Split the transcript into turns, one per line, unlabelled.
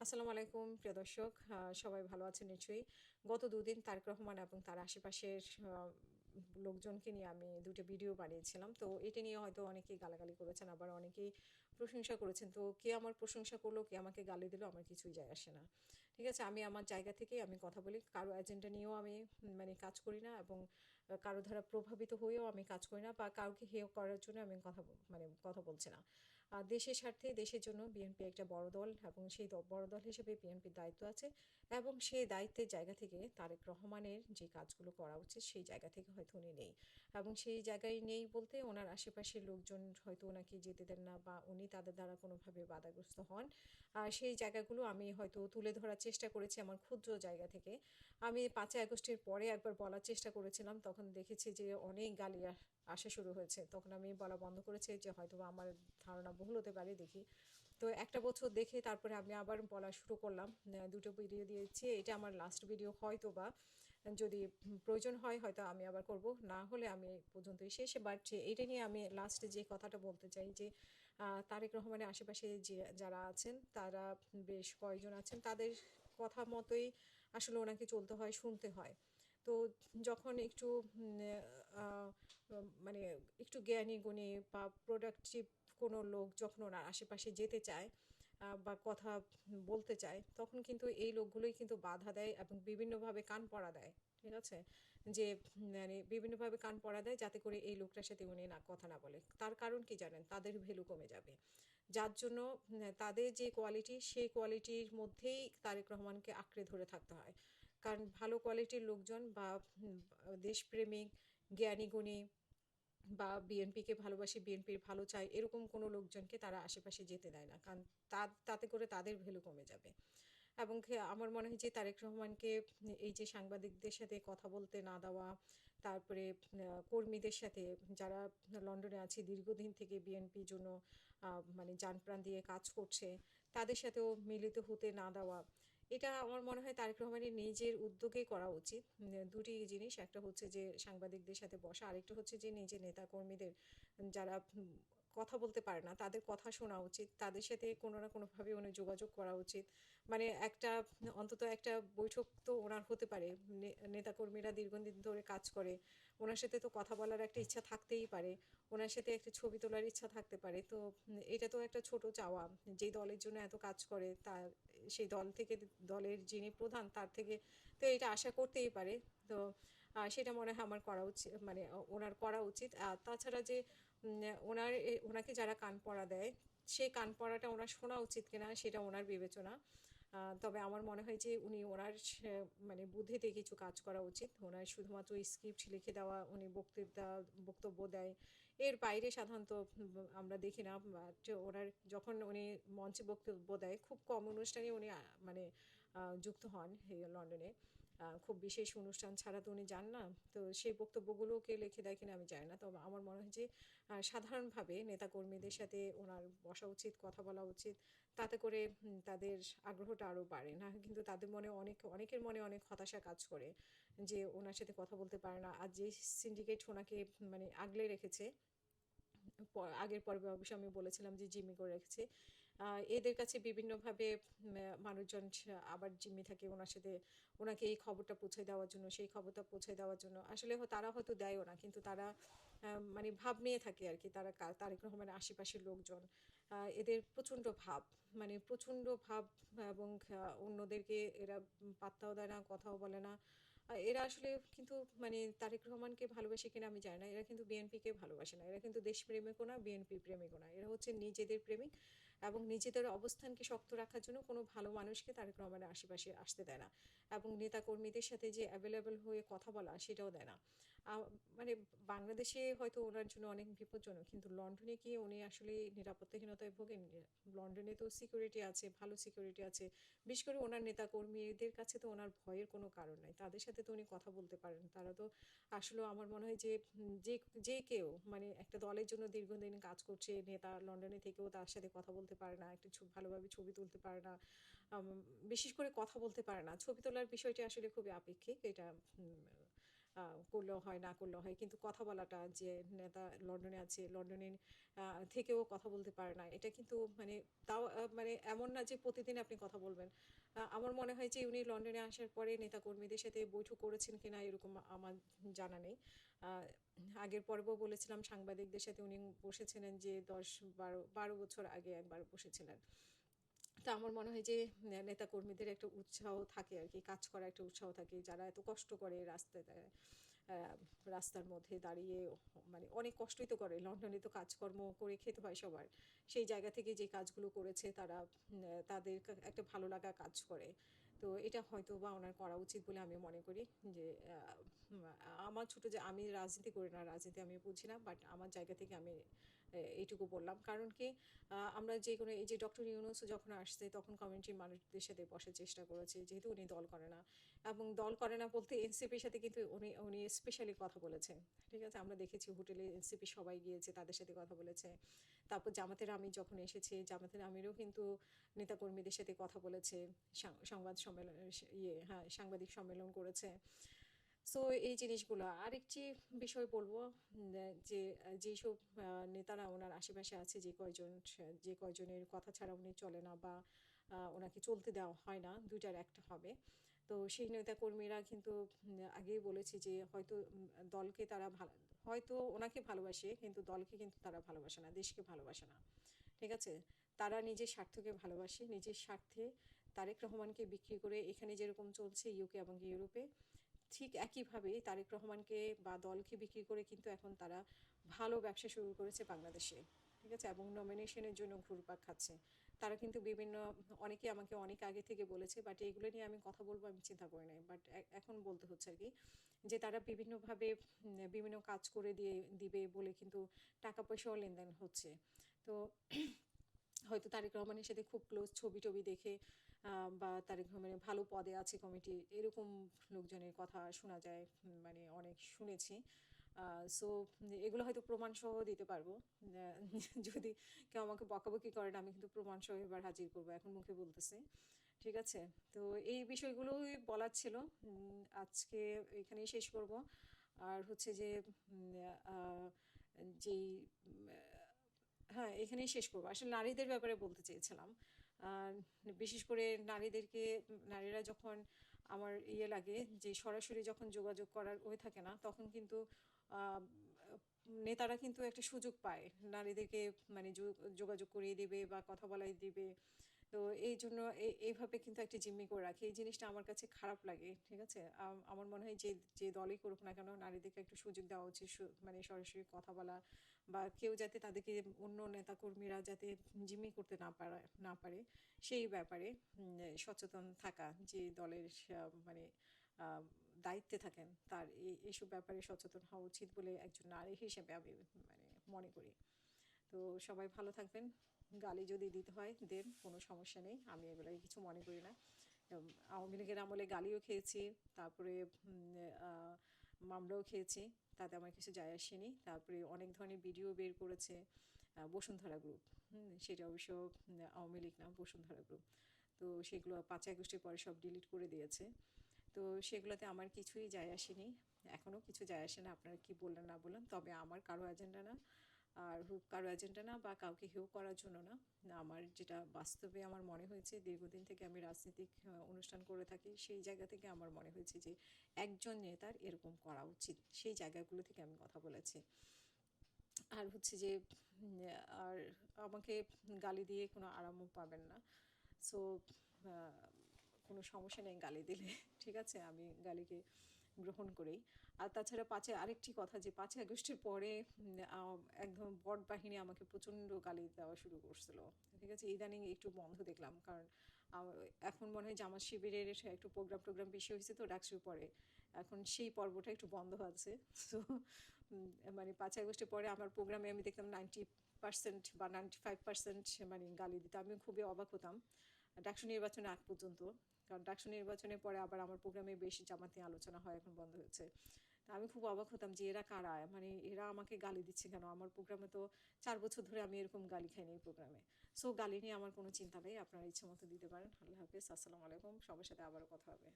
আসসালামু আলাইকুম, প্রিয় দর্শক। সবাই ভালো আছেন নিশ্চয়ই। গত দুদিন তারেক রহমান এবং তার আশেপাশের লোকজনকে নিয়ে আমি দুটো ভিডিও বানিয়েছিলাম। তো এটা নিয়ে হয়তো অনেকেই গালাগালি করেছেন, আবার অনেকেই প্রশংসা করেছেন। তো কে আমার প্রশংসা করল, কে আমাকে গালি দিল, আমার কিছুই যায় আসে না। ঠিক আছে, আমি আমার জায়গা থেকেই আমি কথা বলি। কারও এজেন্ডা নিয়েও আমি মানে কাজ করি না এবং কারও দ্বারা প্রভাবিত হয়েও আমি কাজ করি না বা কাউকে হেয় করার জন্য আমি কথা মানে কথা বলছি না। দেশের স্বার্থে দেশের জন্য বিএনপি একটা বড় দল এবং সেই বড় দল হিসেবে বিএনপির দায়িত্ব আছে এবং সেই দায়িত্বের জায়গা থেকে তারেক রহমানের যে কাজগুলো করা উচিত সেই জায়গা থেকে হয়তো উনি নেই। এবং সেই জায়গায় নেই বলতে ওনার আশেপাশের লোকজন হয়তো ওনাকে যেতে দেন না বা উনি তাদের দ্বারা কোনোভাবে বাধাগ্রস্ত হন। আর সেই জায়গাগুলো আমি হয়তো তুলে ধরার চেষ্টা করেছি আমার ক্ষুদ্র জায়গা থেকে। আমি পাঁচই আগস্টের পরে একবার বলার চেষ্টা করেছিলাম, তখন দেখেছি যে অনেক গালি আ- আসা শুরু হয়েছে। তখন আমি বলা বন্ধ করেছি যে হয়তো আমার ধারণা ভুল হতে পারে, দেখি। তো একটা বছর দেখে তারপরে আমি আবার বলা শুরু করলাম। দুটো ভিডিও দিয়েছি। এটা আমার লাস্ট ভিডিও হয়তো বা যদি প্রয়োজন হয় হয়তো আমি আবার করব। না হলে আমি পর্যন্তই শেষ। বাট এইটা নিয়ে আমি লাস্টে যে কথাটা বলতে চাই যে তারেক রহমানের আশেপাশে যে যারা আছেন, তারা বেশ কয়েকজন আছেন, তাদের কথা মতোই আসলে ওনাকে চলতে হয়, শুনতে হয়। তো যখন একটু মানে একটু জ্ঞানী গুণী বা প্রোডাক্টিভ কোনো লোক যখন ওনার আশেপাশে যেতে চায় বা কথা বলতে চায়, তখন কিন্তু এই লোকগুলোই কিন্তু বাধা দেয় এবং বিভিন্নভাবে কান পড়া দেয়, ঠিক আছে? যে মানে বিভিন্নভাবে কান পড়া দেয় যাতে করে এই লোকটার সাথে উনি না কথা না বলে। তার কারণ কি জানেন? তাদের ভ্যালু কমে যাবে। যার জন্য তাদের যে কোয়ালিটি সেই কোয়ালিটির মধ্যেই তারেক রহমানকে আঁকড়ে ধরে থাকতে হয়। কারণ ভালো কোয়ালিটির লোকজন বা দেশপ্রেমিক, জ্ঞানী গুণী বা বিএনপিকে ভালোবাসে বিএনপির ভালো চায় এরকম কোনো লোকজনকে তারা আশেপাশে যেতে দেয় না। কারণ তা, তাতে করে তাদের ভ্যালু কমে যাবে। এবং আমার মনে হয় যে তারেক রহমানকে এই যে সাংবাদিকদের সাথে কথা বলতে না দেওয়া, তারপরে কর্মীদের সাথে যারা লন্ডনে আছে, দীর্ঘদিন থেকে বিএনপির জন্য মানে প্রাণ দিয়ে কাজ করছে, তাদের সাথেও মিলিত হতে না দেওয়া এটা আমার মনে হয় তারেক রহমানের নিজের উদ্যোগে করা উচিত। দুটি জিনিস, একটা হচ্ছে যে সাংবাদিকদের সাথে বসা, আরেকটা হচ্ছে যে নিজের নেতাকর্মীদের যারা কথা বলতে পারে না, তাদের কথা শোনা উচিত, তাদের সাথে কোনো না কোনোভাবে উনি যোগাযোগ করা উচিত। মানে একটা, অন্তত একটা বৈঠক তো ওনার হতে পারে নেতাকর্মীরা দীর্ঘদিন ধরে কাজ করে, ওনার সাথে তো কথা বলার একটা ইচ্ছা থাকতেই পারে, ওনার সাথে একটা ছবি তোলার ইচ্ছা থাকতে পারে, তো এটা তো একটা ছোট চাওয়া, যে দলের জন্য এত কাজ করে তার সেই দল থেকে, দলের যিনি প্রধান, তার থেকে তো এটা আশা করতেই পারে, তো সেটা মনে হয় আমার করা উচিত মানে ওনার করা উচিত। আর তাছাড়া যে ওনার ওনাকে যারা কান পড়া দেয় সেই কান পড়াটা ওনার শোনা উচিত কিনা সেটা ওনার বিবেচনা। তবে আমার মনে হয় যে উনি ওনার মানে বুদ্ধিতে কিছু কাজ করা উচিত। ওনার শুধুমাত্র স্ক্রিপ্ট লিখে দেওয়া, উনি বক্তৃতা, বক্তব্য দেয়। এর বাইরে সাধারণত আমরা দেখি না ওনার যখন উনি মঞ্চে বক্তব্য দেয়, খুব কম অনুষ্ঠানে উনি মানে যুক্ত হন লন্ডনে। খুব বিশেষ অনুষ্ঠান ছাড়া তো উনি যান না। তো সেই বক্তব্যগুলো কে লিখে দেয় কিনা আমি জানি না। তবে আমার মনে হয় যে সাধারণভাবে নেতাকর্মীদের সাথে ওনার বসা উচিত, কথা বলা উচিত। তাতে করে তাদের আগ্রহটা আরও বাড়ে না। কিন্তু তাদের মনে অনেক, অনেকের মনে অনেক হতাশা কাজ করে যে, ওনার সাথে কথা বলতে পারে না। আর যে সিন্ডিকেট ওনাকে মানে আগলে রেখেছে আগের পর্বে অবশ্য আমি বলেছিলাম যে, জিম্মি করে রেখেছে এদের কাছে বিভিন্নভাবে মানুষজন আবার জিম্মি থাকে ওনার সাথে, ওনাকে এই খবরটা পৌঁছে দেওয়ার জন্য, সেই খবরটা পৌঁছে দেওয়ার জন্য, আসলে তারা হয়তো দেয়ও না, কিন্তু তারা মানে ভাব নিয়ে থাকে আর কি, তারা তারেক রহমানের আশেপাশের লোকজন এদের প্রচণ্ড ভাব মানে প্রচণ্ড ভাব এবং অন্যদেরকে এরা পাত্তাও দেয় না, কথাও বলে না এরা আসলে কিন্তু মানে তারেক রহমানকে ভালোবাসে কিনা আমি জানি না, এরা কিন্তু বিএনপিকে ভালোবাসে না, এরা কিন্তু দেশপ্রেমিকও না, বিএনপি প্রেমিকও না, এরা হচ্ছে নিজেদের প্রেমিক এবং নিজেদের অবস্থানকে শক্ত রাখার জন্য কোনো ভালো মানুষকে তারেক রহমানের আশেপাশে আসতে দেয় না। এবং নেতাকর্মীদের সাথে যে অ্যাভেলেবেল হয়ে কথা বলা সেটাও দেয় না। মানে বাংলাদেশে হয়তো ওনার জন্য অনেক বিপজ্জনক, কিন্তু লন্ডনে গিয়ে উনি আসলে নিরাপত্তাহীনতায় ভোগেন। লন্ডনে তো সিকিউরিটি আছে, ভালো সিকিউরিটি আছে। বিশেষ করে ওনার নেতাকর্মীদের কাছে তো ওনার ভয়ের কোনো কারণ নাই। তাদের সাথে তো উনি কথা বলতে পারেন। তারা তো আসলে আমার মনে হয় যে যে যে কেউ মানে একটা দলের জন্য দীর্ঘদিন কাজ করছে, নেতা লন্ডনে থেকেও তার সাথে কথা বলতে পারে না, একটু ভালোভাবে ছবি তুলতে পারে না। বিশেষ করে কথা বলতে পারে না। ছবি তোলার বিষয়টি আসলে খুবই আপেক্ষিক। এটা করলেও হয়, না করলেও হয়। কিন্তু কথা বলাটা যে নেতা লন্ডনে আছে লন্ডনের থেকেও কথা বলতে পারে না। এটা কিন্তু মানে তাও মানে এমন না যে প্রতিদিন আপনি কথা বলবেন। আমার মনে হয় যে উনি লন্ডনে আসার পরে নেতাকর্মীদের সাথে বৈঠক করেছেন কিনা এরকম আমার জানা নেই। আগের পর্বেও বলেছিলাম সাংবাদিকদের সাথে উনি বসেছিলেন যে দশ, বারো বারো বছর আগে একবার বসেছিলেন। তা আমার মনে হয় যে, নে- নেতাকর্মীদের একটা উৎসাহ থাকে আর কি, কাজ করার একটা উৎসাহ থাকে। যারা এত কষ্ট করে রাস্তায় রাস্তার মধ্যে দাঁড়িয়ে মানে অনেক কষ্টই তো করে। লন্ডনে তো কাজকর্ম করে খেতে হয় সবার। সেই জায়গা থেকে যে কাজগুলো করেছে তারা তাদের একটা ভালো লাগা কাজ করে। তো এটা হয়তো বা ওনার করা উচিত বলে আমি মনে করি যে আমার ছোট যে, আমি রাজনীতি করি না, রাজনীতি আমি বুঝি না বাট আমার জায়গা থেকে আমি এইটুকু বললাম। কারণ কি আমরা যে কোনো, এই যে ডক্টর ইউনুস যখন আসছে, তখন কমিউনিটির মানুষদের সাথে বসার চেষ্টা করেছে, যেহেতু উনি দল করে না। এবং দল করে না বলতে এনসিপির সাথে কিন্তু উনি উনি স্পেশালি কথা বলেছেন। ঠিক আছে? আমরা দেখেছি হোটেলে এনসিপি সবাই গিয়েছে, তাদের সাথে কথা বলেছে। তারপর জামাতের আমি যখন এসেছে, জামাতের আমিরও কিন্তু নেতাকর্মীদের সাথে কথা বলেছে সংবাদ সম্মেলন ইয়ে হ্যাঁ সাংবাদিক সম্মেলন করেছে। সো এই জিনিসগুলো। আরেকটি বিষয় বলব যে, যেসব নেতারা ওনার আশেপাশে আছে, যে কয়জন, যে কয়জনের কথা ছাড়া উনি চলে না বা ওনাকে চলতে দেওয়া হয় না, দুইটার একটা হবে। তো সেই নেতা কর্মীরা কিন্তু আগেই বলেছি যে, হয়তো দলকে তারা ভালো হয়তো ওনাকে ভালোবাসে, কিন্তু দলকে কিন্তু তারা ভালোবাসে না, দেশকে ভালোবাসে না। ঠিক আছে? তারা নিজের স্বার্থকে ভালোবাসে, নিজের স্বার্থে তারেক রহমানকে বিক্রি করে এখানে যেরকম চলছে ইউকে এবং ইউরোপে ঠিক একইভাবে তারেক রহমানকে বা দলকে বিক্রি করে কিন্তু এখন তারা ভালো ব্যবসা শুরু করেছে বাংলাদেশে, ঠিক আছে? এবং নমিনেশনের জন্য ঘুরপাক খাচ্ছে। তারা কিন্তু বিভিন্ন, অনেকে আমাকে অনেক আগে থেকে বলেছে বাট এগুলো নিয়ে আমি কথা বলব, আমি চিন্তা করি নাই। বাট এখন বলতে হচ্ছে আর কি যে তারা বিভিন্নভাবে বিভিন্ন কাজ করে দিয়ে, দিবে বলে কিন্তু টাকা পয়সাও লেনদেন হচ্ছে। তো হয়তো তারেক রহমানের সাথে খুব ক্লোজ ছবি টবি দেখে বা তারেক রহমানের ভালো পদে আছে কমিটি, এরকম লোকজনের কথা শোনা যায় মানে অনেক শুনেছি। সো এগুলো হয়তো প্রমাণ সহ দিতে পারব। যদি কেউ আমাকে বকাবকি করেন আমি কিন্তু প্রমাণ সহ এবার হাজির করব, এখন মুখে বলতেছি। ঠিক আছে? তো এই বিষয়গুলোই বলার ছিল। আজকে এখানেই শেষ করব। আর হচ্ছে যে যেই হ্যাঁ এখানেই শেষ করব। আসলে নারীদের ব্যাপারে বলতে চেয়েছিলাম। বিশেষ করে নারীদেরকে, নারীরা যখন আমার ইয়ে লাগে, যে সরাসরি যখন যোগাযোগ করার ওই থাকে না, তখন কিন্তু নেতারা কিন্তু একটা সুযোগ পায়। নারীদেরকে মানে যোগাযোগ করিয়ে দিবে বা কথা বলাই দিবে। তো এই জন্য এই- এইভাবে কিন্তু একটা জিম্মি করে রাখে। এই জিনিসটা আমার কাছে খারাপ লাগে, ঠিক আছে? আমার মনে হয় যে যে দলই করুক না কেন, নারীদেরকে একটু সুযোগ দেওয়া উচিত মানে সরাসরি কথা বলা বা কেউ যাতে তাদেরকে অন্য নেতাকর্মীরা যাতে জিম্মি করতে না পারে না পারে, সেই ব্যাপারে সচেতন থাকা, যে দলের মানে দায়িত্বে থাকেন, তার এই এইসব ব্যাপারে সচেতন হওয়া উচিত বলে একজন নারী হিসেবে আমি মানে মনে করি। তো সবাই ভালো থাকবেন। গালি যদি দিতে হয়, দেন কোনো সমস্যা নেই। আমি এগুলো কিছু মনে করি না। আওয়ামী লীগের আমলে গালিও খেয়েছি। তারপরে মামলাও খেয়েছি, তাতে আমার কিছু যায় আসেনি। তারপরে অনেক ধরনের ভিডিও বের করেছে বসুন্ধরা গ্রুপ সেটা অবশ্য আওয়ামী লীগ না, বসুন্ধরা গ্রুপ তো সেগুলো পাঁচ আগস্টের পরে সব ডিলিট করে দিয়েছে। তো সেগুলোতে আমার কিছুই যায় আসেনি। এখনও কিছু যায় আসে না, আপনারা কি বললেন না বললেন, তবে আমার কারও এজেন্ডা না। আর কারও এজেন্ডা না বা কাউকে হেউ করার জন্য না। আমার যেটা বাস্তবে আমার মনে হয়েছে, দীর্ঘদিন থেকে আমি রাজনৈতিক অনুষ্ঠান করে থাকি, সেই জায়গা থেকে আমার মনে হয়েছে যে একজন নেতার এরকম করা উচিত। সেই জায়গাগুলো থেকে আমি কথা বলেছি। আর হচ্ছে যে, আর আমাকে গালি দিয়ে কোনো আরামও পাবেন না। সো কোনো সমস্যা নেই গালি দিলে, ঠিক আছে? আমি গালিকে গ্রহণ করি। আর তাছাড়া পাঁচে আরেকটি কথা যে পাঁচই আগস্টের পরে একদম বট বাহিনী আমাকে প্রচণ্ড গালি দেওয়া শুরু করছিল। ঠিক আছে? ইদানিং একটু বন্ধ দেখলাম, কারণ এখন মনে হয় জামাত শিবিরের একটু প্রোগ্রাম টোগ্রাম বেশি হয়েছে তো ডাকসুর পরে। এখন সেই পর্বটা একটু বন্ধ আছে। তো মানে পাঁচই আগস্টের পরে আমার প্রোগ্রামে আমি দেখতাম নাইনটি পার্সেন্ট বা নাইনটি ফাইভ পার্সেন্ট মানে গালি দিত। আমি খুবই অবাক হতাম ডাকসু নির্বাচনে আগ পর্যন্ত। কারণ ডাকসু নির্বাচনের পরে আবার আমার প্রোগ্রামে বেশি জামাতে আলোচনা হয়, এখন বন্ধ হয়েছে। আমি খুব অবাক হতাম যে এরা কারা? মানে এরা আমাকে গালি দিচ্ছে কেন? আমার প্রোগ্রামে তো চার বছর ধরে আমি এরকম গালি খাইনি এই প্রোগ্রামে সো গালি নিয়ে আমার কোনো চিন্তা নেই। আপনারা ইচ্ছে মতো দিতে পারেন। আল্লাহ হাফিজ। আসসালামু আলাইকুম। সবার সাথে আবারও কথা হবে।